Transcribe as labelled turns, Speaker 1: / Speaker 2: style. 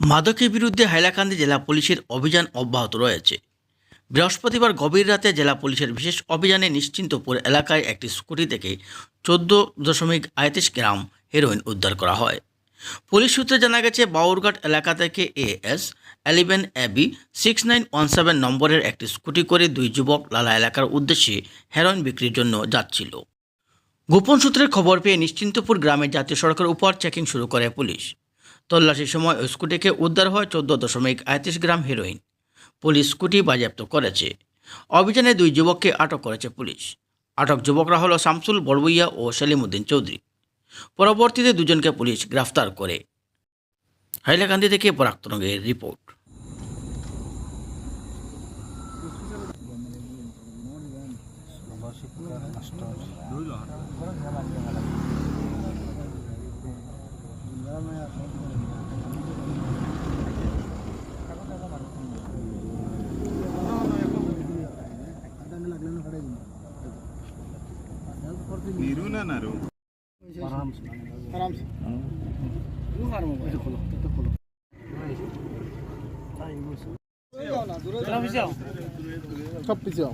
Speaker 1: মাদকের বিরুদ্ধে হাইলাকান্দি জেলা পুলিশের অভিযান অব্যাহত রয়েছে। বৃহস্পতিবার গভীর রাতে জেলা পুলিশের বিশেষ অভিযানে নিশ্চিন্তপুর এলাকায় একটি স্কুটি থেকে চোদ্দ দশমিক আয়ত্রিশ গ্রাম হেরোইন উদ্ধার করা হয়। পুলিশ সূত্রে জানা গেছে, বাউরঘাট এলাকা থেকে A S eleven A B six nine one seven নম্বরের একটি স্কুটি করে দুই যুবক লালা এলাকার উদ্দেশ্যে হেরোইন বিক্রির জন্য যাচ্ছিল। গোপন সূত্রের খবর পেয়ে নিশ্চিন্তপুর গ্রামে জাতীয় সড়কের উপর চেকিং শুরু করে পুলিশ। তল্লাশির সময় ওই স্কুটিকে উদ্ধার হয় চোদ্দ দশমিক আয়ত্রিশ গ্রাম হেরোইন পুলিশ স্কুটি বাজেয়াপ্ত করেছে। অভিযানে দুই যুবককে আটক করেছে পুলিশ। আটক যুবকরা হলো শামসুল বড়বইয়া ও সেলিমউদ্দিন চৌধুরী। পরবর্তীতে দুজনকে পুলিশ গ্রেফতার করে। হাইলাকান্দি থেকে পরাক্তনগের রিপোর্ট।
Speaker 2: नीरू ना नारू
Speaker 3: आराम से आराम से तू हार मोबाइल खोलो तो खोलो सब पीछे आओ